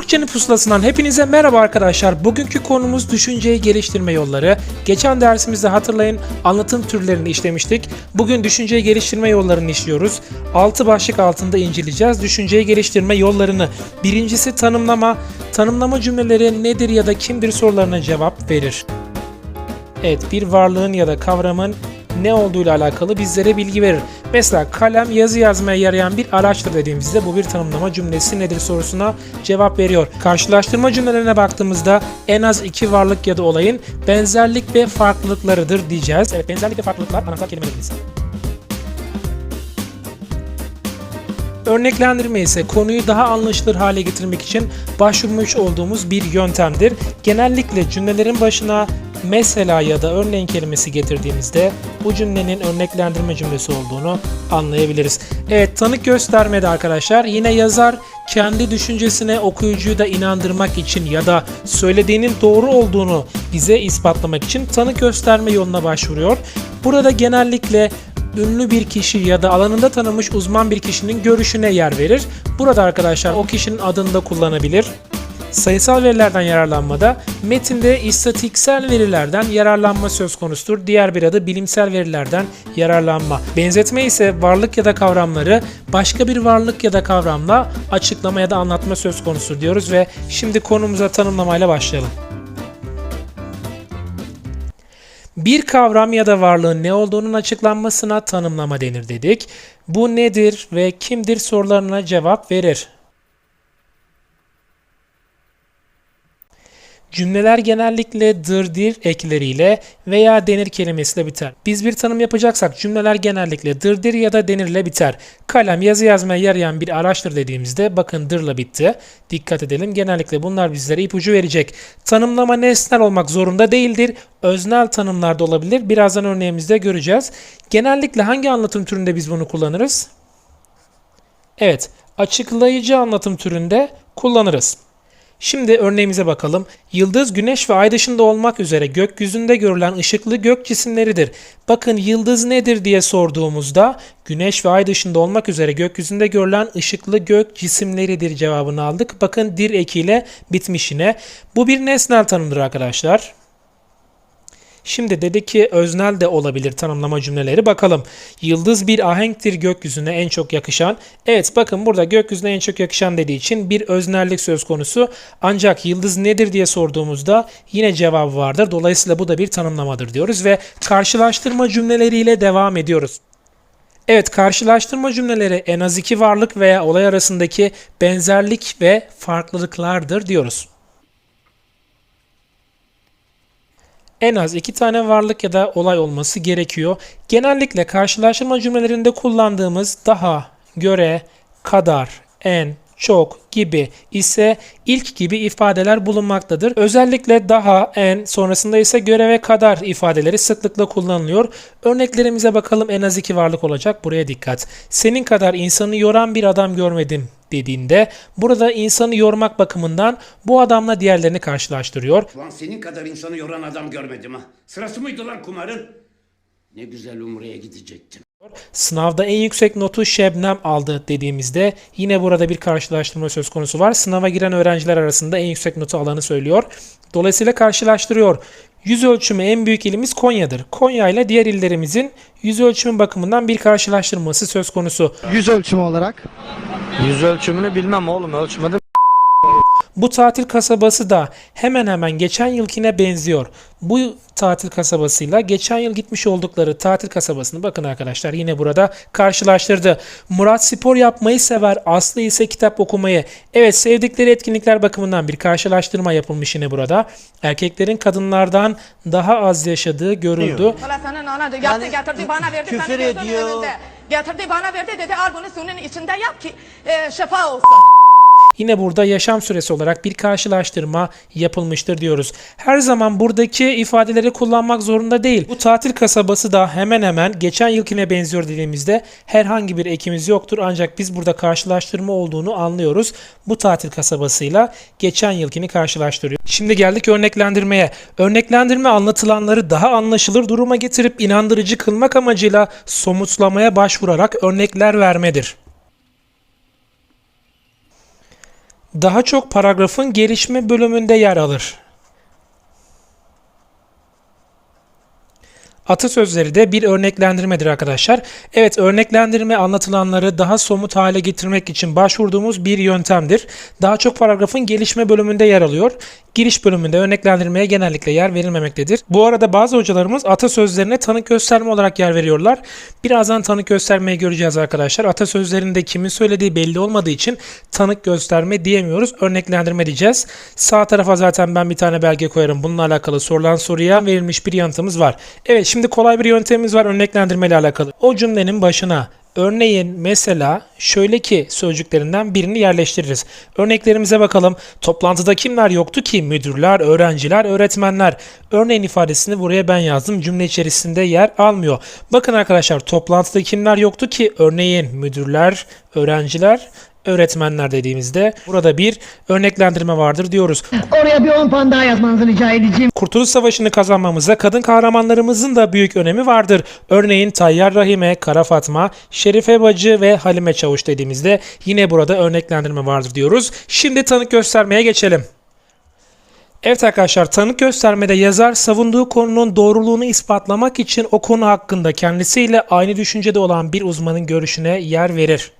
Türkçenin pusulasından hepinize merhaba arkadaşlar. Bugünkü konumuz düşünceyi geliştirme yolları. Geçen dersimizde hatırlayın anlatım türlerini işlemiştik. Bugün düşünceyi geliştirme yollarını işliyoruz. 6 başlık altında inceleyeceğiz düşünceyi geliştirme yollarını. Birincisi tanımlama. Tanımlama cümleleri nedir ya da kimdir sorularına cevap verir. Evet bir varlığın ya da kavramın ne olduğuyla alakalı bizlere bilgi verir. Mesela kalem yazı yazmaya yarayan bir araçtır dediğimizde bu bir tanımlama cümlesi nedir sorusuna cevap veriyor. Karşılaştırma cümlelerine baktığımızda en az iki varlık ya da olayın benzerlik ve farklılıklarıdır diyeceğiz. Evet benzerlik ve farklılıklar anahtar kelimelerimiz. Örneklendirme ise konuyu daha anlaşılır hale getirmek için başvurmuş olduğumuz bir yöntemdir. Genellikle cümlelerin başına mesela ya da örneğin kelimesi getirdiğimizde bu cümlenin örneklendirme cümlesi olduğunu anlayabiliriz. Evet tanık göstermede arkadaşlar yine yazar kendi düşüncesine okuyucuyu da inandırmak için ya da söylediğinin doğru olduğunu bize ispatlamak için tanık gösterme yoluna başvuruyor. Burada genellikle ünlü bir kişi ya da alanında tanınmış uzman bir kişinin görüşüne yer verir. Burada arkadaşlar o kişinin adını da kullanabilir. Sayısal verilerden yararlanmada metinde istatistiksel verilerden yararlanma söz konusudur. Diğer bir adı bilimsel verilerden yararlanma. Benzetme ise varlık ya da kavramları başka bir varlık ya da kavramla açıklama ya da anlatma söz konusudur diyoruz ve şimdi konumuza tanımlamayla başlayalım. Bir kavram ya da varlığın ne olduğunun açıklanmasına tanımlama denir dedik. Bu nedir ve kimdir sorularına cevap verir. Cümleler genellikle dırdir ekleriyle veya denir kelimesiyle biter. Biz bir tanım yapacaksak cümleler genellikle dırdir ya da denirle biter. Kalem yazı yazmaya yarayan bir araçtır dediğimizde bakın dırla bitti. Dikkat edelim genellikle bunlar bizlere ipucu verecek. Tanımlama nesnel olmak zorunda değildir. Öznel tanımlarda olabilir. Birazdan örneğimizde göreceğiz. Genellikle hangi anlatım türünde biz bunu kullanırız? Evet, açıklayıcı anlatım türünde kullanırız. Şimdi örneğimize bakalım. Yıldız, güneş ve ay dışında olmak üzere gökyüzünde görülen ışıklı gök cisimleridir. Bakın yıldız nedir diye sorduğumuzda güneş ve ay dışında olmak üzere gökyüzünde görülen ışıklı gök cisimleridir cevabını aldık. Bakın dir ekiyle bitmiş yine. Bu bir nesnel tanımdır arkadaşlar. Şimdi dedi ki öznel de olabilir tanımlama cümleleri. Bakalım. Yıldız bir ahenktir gökyüzüne en çok yakışan. Evet bakın burada gökyüzüne en çok yakışan dediği için bir öznellik söz konusu. Ancak yıldız nedir diye sorduğumuzda yine cevabı vardır. Dolayısıyla bu da bir tanımlamadır diyoruz ve karşılaştırma cümleleriyle devam ediyoruz. Evet karşılaştırma cümleleri en az iki varlık veya olay arasındaki benzerlik ve farklılıklardır diyoruz. En az iki tane varlık ya da olay olması gerekiyor. Genellikle karşılaştırma cümlelerinde kullandığımız daha, göre, kadar, en, çok gibi ise ilk gibi ifadeler bulunmaktadır. Özellikle daha, en, sonrasında ise göre ve kadar ifadeleri sıklıkla kullanılıyor. Örneklerimize bakalım en az iki varlık olacak. Buraya dikkat. Senin kadar insanı yoran bir adam görmedim dediğinde burada insanı yormak bakımından bu adamla diğerlerini karşılaştırıyor. Lan senin kadar insanı yoran adam görmedim ha. Sırası mıydı lan kumarın? Ne güzel Umre'ye gidecektim. Sınavda en yüksek notu Şebnem aldı dediğimizde yine burada bir karşılaştırma söz konusu var. Sınava giren öğrenciler arasında en yüksek notu alanı söylüyor. Dolayısıyla karşılaştırıyor. Yüz ölçümü en büyük ilimiz Konya'dır. Konya ile diğer illerimizin yüz ölçümü bakımından bir karşılaştırması söz konusu. Yüz ölçümü olarak Yüz ölçümünü bilmem oğlum ölçmedim. Bu tatil kasabası da hemen hemen geçen yılkine benziyor. Bu tatil kasabasıyla geçen yıl gitmiş oldukları tatil kasabasını bakın arkadaşlar yine burada karşılaştırdı. Murat spor yapmayı sever, Aslı ise kitap okumayı. Evet sevdikleri etkinlikler bakımından bir karşılaştırma yapılmış yine burada. Erkeklerin kadınlardan daha az yaşadığı görüldü. Verdi. küfür ediyor. Getirdi bana verdi dedi al bunu suyun içinde yap ki e, şifa olsun. Yine burada yaşam süresi olarak bir karşılaştırma yapılmıştır diyoruz. Her zaman buradaki ifadeleri kullanmak zorunda değil. Bu tatil kasabası da hemen hemen geçen yılkine benziyor dediğimizde herhangi bir ekimiz yoktur. Ancak biz burada karşılaştırma olduğunu anlıyoruz. Bu tatil kasabasıyla geçen yılkini karşılaştırıyor. Şimdi geldik örneklendirmeye. Örneklendirme anlatılanları daha anlaşılır duruma getirip inandırıcı kılmak amacıyla somutlamaya başvurarak örnekler vermedir. Daha çok paragrafın gelişme bölümünde yer alır. Atasözleri de bir örneklendirmedir arkadaşlar. Evet örneklendirme anlatılanları daha somut hale getirmek için başvurduğumuz bir yöntemdir. Daha çok paragrafın gelişme bölümünde yer alıyor. Giriş bölümünde örneklendirmeye genellikle yer verilmemektedir. Bu arada bazı hocalarımız atasözlerine tanık gösterme olarak yer veriyorlar. Birazdan tanık göstermeyi göreceğiz arkadaşlar. Atasözlerinde kimin söylediği belli olmadığı için tanık gösterme diyemiyoruz. Örneklendirme diyeceğiz. Sağ tarafa zaten ben bir tane belge koyarım. Bununla alakalı sorulan soruya verilmiş bir yanıtımız var. Evet şimdi kolay bir yöntemimiz var örneklendirme ile alakalı. O cümlenin başına Örneğin mesela şöyle ki sözcüklerinden birini yerleştiririz. Örneklerimize bakalım. Toplantıda kimler yoktu ki? Müdürler, öğrenciler, öğretmenler. Örneğin ifadesini buraya ben yazdım. Cümle içerisinde yer almıyor. Bakın arkadaşlar toplantıda kimler yoktu ki? Örneğin müdürler, öğrenciler, öğretmenler dediğimizde burada bir örneklendirme vardır diyoruz. Oraya bir 10 puan daha yazmanızı rica edeceğim. Kurtuluş Savaşı'nı kazanmamızda kadın kahramanlarımızın da büyük önemi vardır. Örneğin Tayyar Rahime, Kara Fatma, Şerife Bacı ve Halime Çavuş dediğimizde yine burada örneklendirme vardır diyoruz. Şimdi tanık göstermeye geçelim. Evet arkadaşlar tanık göstermede yazar savunduğu konunun doğruluğunu ispatlamak için o konu hakkında kendisiyle aynı düşüncede olan bir uzmanın görüşüne yer verir.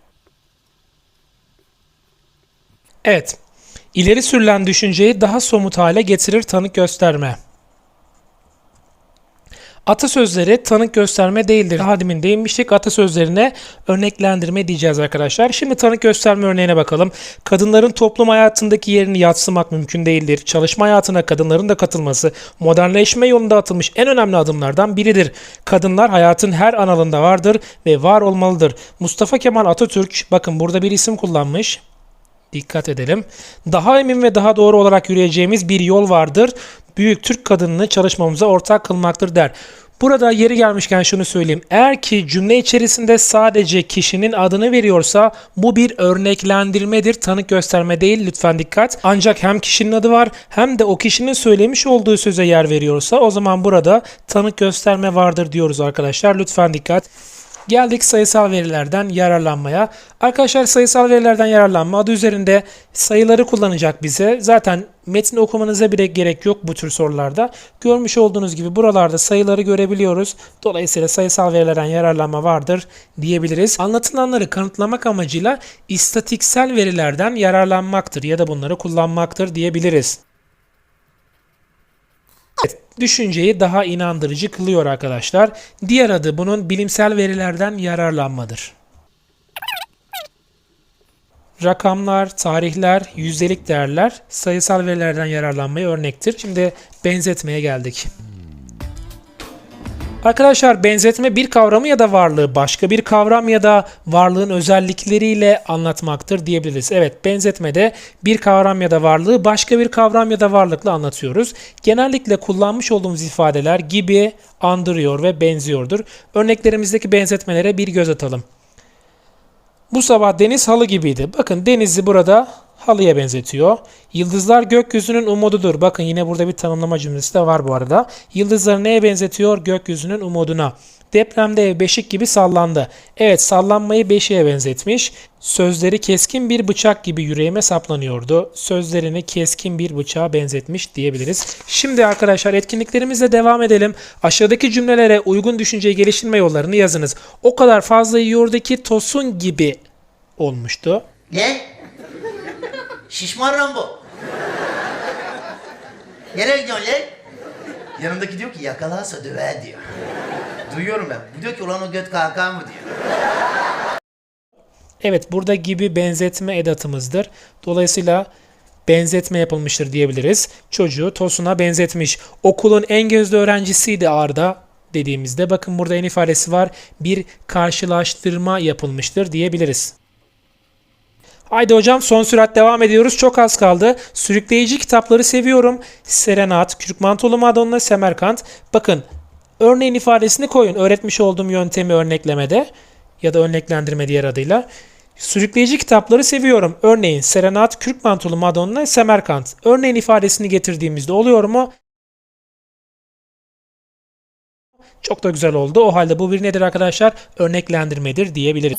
Evet. İleri sürülen düşünceyi daha somut hale getirir tanık gösterme. Atasözleri tanık gösterme değildir. Daha demin değinmiştik. Atasözlerine örneklendirme diyeceğiz arkadaşlar. Şimdi tanık gösterme örneğine bakalım. Kadınların toplum hayatındaki yerini yatsımak mümkün değildir. Çalışma hayatına kadınların da katılması modernleşme yolunda atılmış en önemli adımlardan biridir. Kadınlar hayatın her analında vardır ve var olmalıdır. Mustafa Kemal Atatürk bakın burada bir isim kullanmış. Dikkat edelim. Daha emin ve daha doğru olarak yürüyeceğimiz bir yol vardır. Büyük Türk kadınını çalışmamıza ortak kılmaktır der. Burada yeri gelmişken şunu söyleyeyim. Eğer ki cümle içerisinde sadece kişinin adını veriyorsa bu bir örneklendirmedir. Tanık gösterme değil lütfen dikkat. Ancak hem kişinin adı var hem de o kişinin söylemiş olduğu söze yer veriyorsa o zaman burada tanık gösterme vardır diyoruz arkadaşlar. Lütfen dikkat. Geldik sayısal verilerden yararlanmaya. Arkadaşlar sayısal verilerden yararlanma adı üzerinde sayıları kullanacak bize. Zaten metni okumanıza bile gerek yok bu tür sorularda. Görmüş olduğunuz gibi buralarda sayıları görebiliyoruz. Dolayısıyla sayısal verilerden yararlanma vardır diyebiliriz. Anlatılanları kanıtlamak amacıyla istatiksel verilerden yararlanmaktır ya da bunları kullanmaktır diyebiliriz. Düşünceyi daha inandırıcı kılıyor arkadaşlar. Diğer adı bunun bilimsel verilerden yararlanmadır. Rakamlar, tarihler, yüzdelik değerler sayısal verilerden yararlanmaya örnektir. Şimdi benzetmeye geldik. Arkadaşlar benzetme bir kavramı ya da varlığı başka bir kavram ya da varlığın özellikleriyle anlatmaktır diyebiliriz. Evet benzetmede bir kavram ya da varlığı başka bir kavram ya da varlıkla anlatıyoruz. Genellikle kullanmış olduğumuz ifadeler gibi, andırıyor ve benziyordur. Örneklerimizdeki benzetmelere bir göz atalım. Bu sabah deniz halı gibiydi. Bakın denizi burada halıya benzetiyor. Yıldızlar gökyüzünün umududur. Bakın yine burada bir tanımlama cümlesi de var bu arada. Yıldızları neye benzetiyor? Gökyüzünün umuduna. Depremde ev beşik gibi sallandı. Evet sallanmayı beşiğe benzetmiş. Sözleri keskin bir bıçak gibi yüreğime saplanıyordu. Sözlerini keskin bir bıçağa benzetmiş diyebiliriz. Şimdi arkadaşlar etkinliklerimizle devam edelim. Aşağıdaki cümlelere uygun düşünceyi geliştirme yollarını yazınız. O kadar fazla yiyordu ki tosun gibi olmuştu. Ne? Şişman Rambo. Nereye gidiyorsun lan? Yanımdaki diyor ki yakalarsa döver diyor. Duyuyorum ben. Bu diyor ki ulan o göt kalkan mı diyor. Evet burada gibi benzetme edatımızdır. Dolayısıyla benzetme yapılmıştır diyebiliriz. Çocuğu Tosun'a benzetmiş. Okulun en gözde öğrencisiydi Arda dediğimizde bakın burada en ifadesi var. Bir karşılaştırma yapılmıştır diyebiliriz. Haydi hocam son sürat devam ediyoruz. Çok az kaldı. Sürükleyici kitapları seviyorum. Serenat, Kürk Mantolu Madonna, Semerkant. Bakın örneğin ifadesini koyun. Öğretmiş olduğum yöntemi örneklemede ya da örneklendirme diğer adıyla. Sürükleyici kitapları seviyorum. Örneğin Serenat, Kürk Mantolu Madonna, Semerkant. Örneğin ifadesini getirdiğimizde oluyor mu? Çok da güzel oldu. O halde bu bir nedir arkadaşlar? Örneklendirmedir diyebiliriz.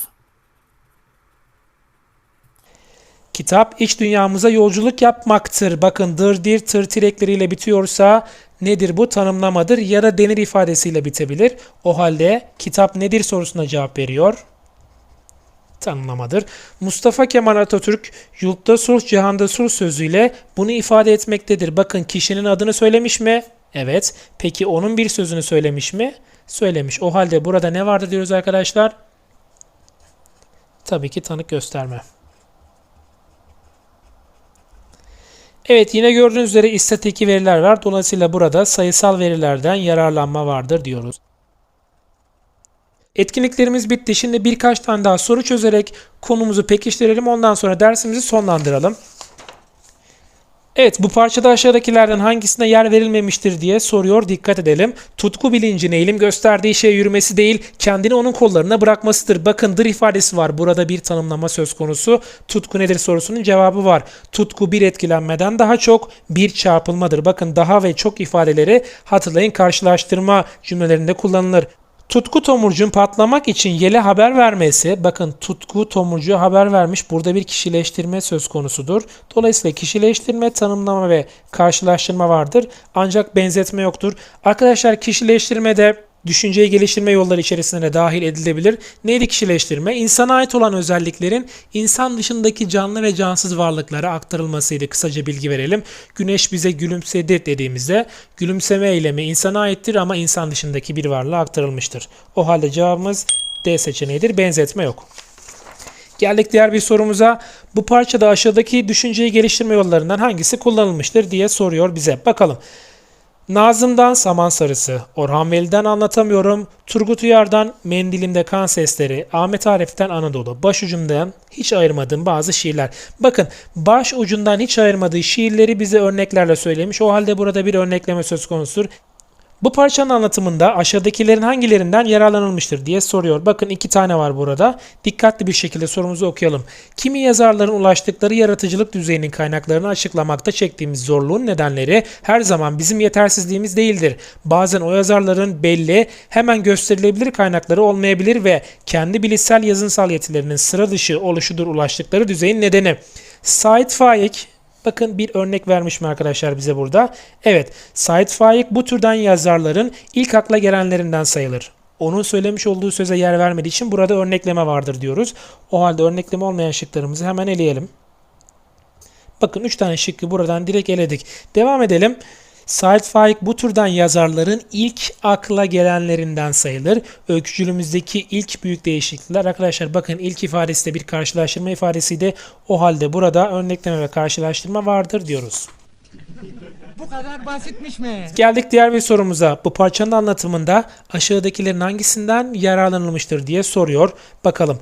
Kitap iç dünyamıza yolculuk yapmaktır. Bakın dır dir tır tir ekleriyle bitiyorsa nedir bu tanımlamadır ya da denir ifadesiyle bitebilir. O halde kitap nedir sorusuna cevap veriyor tanımlamadır. Mustafa Kemal Atatürk yurtta sulh cihanda sulh sözüyle bunu ifade etmektedir. Bakın kişinin adını söylemiş mi? Evet. Peki onun bir sözünü söylemiş mi? Söylemiş. O halde burada ne vardır diyoruz arkadaşlar? Tabii ki tanık gösterme. Evet yine gördüğünüz üzere istatiki veriler var. Dolayısıyla burada sayısal verilerden yararlanma vardır diyoruz. Etkinliklerimiz bitti. Şimdi birkaç tane daha soru çözerek konumuzu pekiştirelim. Ondan sonra dersimizi sonlandıralım. Evet bu parçada aşağıdakilerden hangisine yer verilmemiştir diye soruyor. Dikkat edelim. Tutku bilincine eğilim gösterdiği şeye yürümesi değil, kendini onun kollarına bırakmasıdır. Bakındır ifadesi var. Burada bir tanımlama söz konusu. Tutku nedir sorusunun cevabı var. Tutku bir etkilenmeden daha çok bir çarpılmadır. Bakın daha ve çok ifadeleri hatırlayın karşılaştırma cümlelerinde kullanılır. Tutku tomurcuğun patlamak için yele haber vermesi, bakın tutku tomurcuğa haber vermiş, burada bir kişileştirme söz konusudur. Dolayısıyla kişileştirme, tanımlama ve karşılaştırma vardır. Ancak benzetme yoktur. Arkadaşlar kişileştirmede düşünceyi geliştirme yolları içerisine de dahil edilebilir. Neydi kişileştirme? İnsana ait olan özelliklerin insan dışındaki canlı ve cansız varlıklara aktarılmasıydı. Kısaca bilgi verelim. Güneş bize gülümsedi dediğimizde gülümseme eylemi insana aittir ama insan dışındaki bir varlığa aktarılmıştır. O halde cevabımız D seçeneğidir. Benzetme yok. Geldik diğer bir sorumuza. Bu parçada aşağıdaki düşünceyi geliştirme yollarından hangisi kullanılmıştır diye soruyor bize. Bakalım. Nazım'dan Saman Sarısı, Orhan Veli'den Anlatamıyorum, Turgut Uyar'dan Mendilimde Kan Sesleri, Ahmet Arif'ten Anadolu, başucundan hiç ayırmadığım bazı şiirler. Bakın baş ucundan hiç ayırmadığı şiirleri bize örneklerle söylemiş. O halde burada bir örnekleme söz konusudur. Bu parçanın anlatımında aşağıdakilerin hangilerinden yararlanılmıştır diye soruyor. Bakın iki tane var burada. Dikkatli bir şekilde sorumuzu okuyalım. Kimi yazarların ulaştıkları yaratıcılık düzeyinin kaynaklarını açıklamakta çektiğimiz zorluğun nedenleri her zaman bizim yetersizliğimiz değildir. Bazen o yazarların belli, hemen gösterilebilir kaynakları olmayabilir ve kendi bilişsel yazınsal yetilerinin sıra dışı oluşudur ulaştıkları düzeyin nedeni. Said Faik Bakın bir örnek vermiş mi arkadaşlar bize burada? Evet, Said Faik bu türden yazarların ilk akla gelenlerinden sayılır. Onun söylemiş olduğu söze yer vermediği için burada örnekleme vardır diyoruz. O halde örnekleme olmayan şıklarımızı hemen eleyelim. Bakın 3 tane şıkkı buradan direkt eledik. Devam edelim. Said Faik bu türden yazarların ilk akla gelenlerinden sayılır. Öykücülüğümüzdeki ilk büyük değişiklikler arkadaşlar bakın ilk ifadesi de bir karşılaştırma ifadesiydi. O halde burada örnekleme ve karşılaştırma vardır diyoruz. Bu kadar basitmiş mi? Geldik diğer bir sorumuza. Bu parçanın anlatımında aşağıdakilerin hangisinden yararlanılmıştır diye soruyor. Bakalım.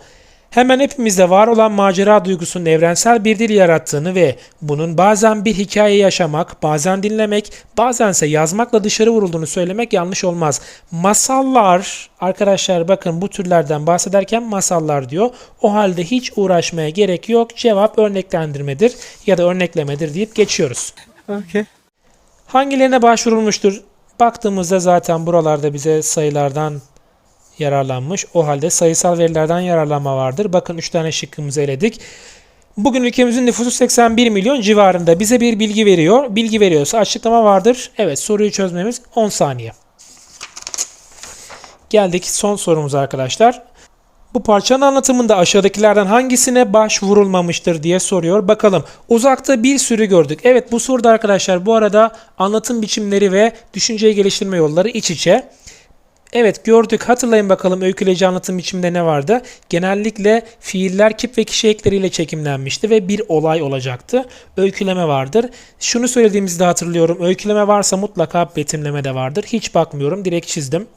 Hemen hepimizde var olan macera duygusunun evrensel bir dil yarattığını ve bunun bazen bir hikaye yaşamak, bazen dinlemek, bazense yazmakla dışarı vurulduğunu söylemek yanlış olmaz. Masallar, arkadaşlar bakın bu türlerden bahsederken masallar diyor. O halde hiç uğraşmaya gerek yok. Cevap örneklendirmedir ya da örneklemedir deyip geçiyoruz. Okay. Hangilerine başvurulmuştur? Baktığımızda zaten buralarda bize sayılardan yararlanmış. O halde sayısal verilerden yararlanma vardır. Bakın 3 tane şıkkımızı eledik. Bugün ülkemizin nüfusu 81 milyon civarında. Bize bir bilgi veriyor. Bilgi veriyorsa açıklama vardır. Evet soruyu çözmemiz 10 saniye. Geldik son sorumuza arkadaşlar. Bu parçanın anlatımında aşağıdakilerden hangisine başvurulmamıştır diye soruyor. Bakalım uzakta bir sürü gördük. Evet bu soruda arkadaşlar bu arada anlatım biçimleri ve düşünceyi geliştirme yolları iç içe. Evet gördük hatırlayın bakalım öyküleyici anlatım biçiminde ne vardı? Genellikle fiiller kip ve kişi ekleriyle çekimlenmişti ve bir olay olacaktı. Öyküleme vardır. Şunu söylediğimizde hatırlıyorum. Öyküleme varsa mutlaka betimleme de vardır. Hiç bakmıyorum direkt çizdim.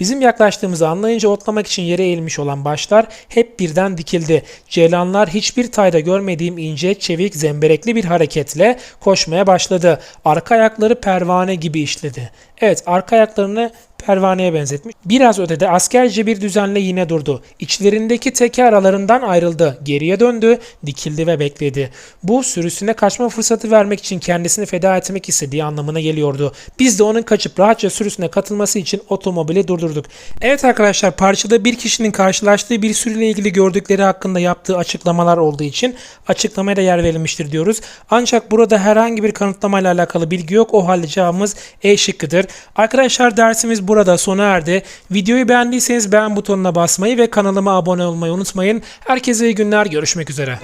Bizim yaklaştığımızı anlayınca otlamak için yere eğilmiş olan başlar hep birden dikildi. Ceylanlar hiçbir tayda görmediğim ince, çevik, zemberekli bir hareketle koşmaya başladı. Arka ayakları pervane gibi işledi. Evet, arka ayaklarını pervaneye benzetmiş. Biraz ötede askerce bir düzenle yine durdu. İçlerindeki teke aralarından ayrıldı. Geriye döndü, dikildi ve bekledi. Bu sürüsüne kaçma fırsatı vermek için kendisini feda etmek istediği anlamına geliyordu. Biz de onun kaçıp rahatça sürüsüne katılması için otomobili durdurduk. Evet arkadaşlar parçada bir kişinin karşılaştığı bir sürüyle ilgili gördükleri hakkında yaptığı açıklamalar olduğu için açıklamaya da yer verilmiştir diyoruz. Ancak burada herhangi bir kanıtlamayla alakalı bilgi yok. O halde cevabımız E şıkkıdır. Arkadaşlar dersimiz burada sona erdi. Videoyu beğendiyseniz beğen butonuna basmayı ve kanalıma abone olmayı unutmayın. Herkese iyi günler. Görüşmek üzere.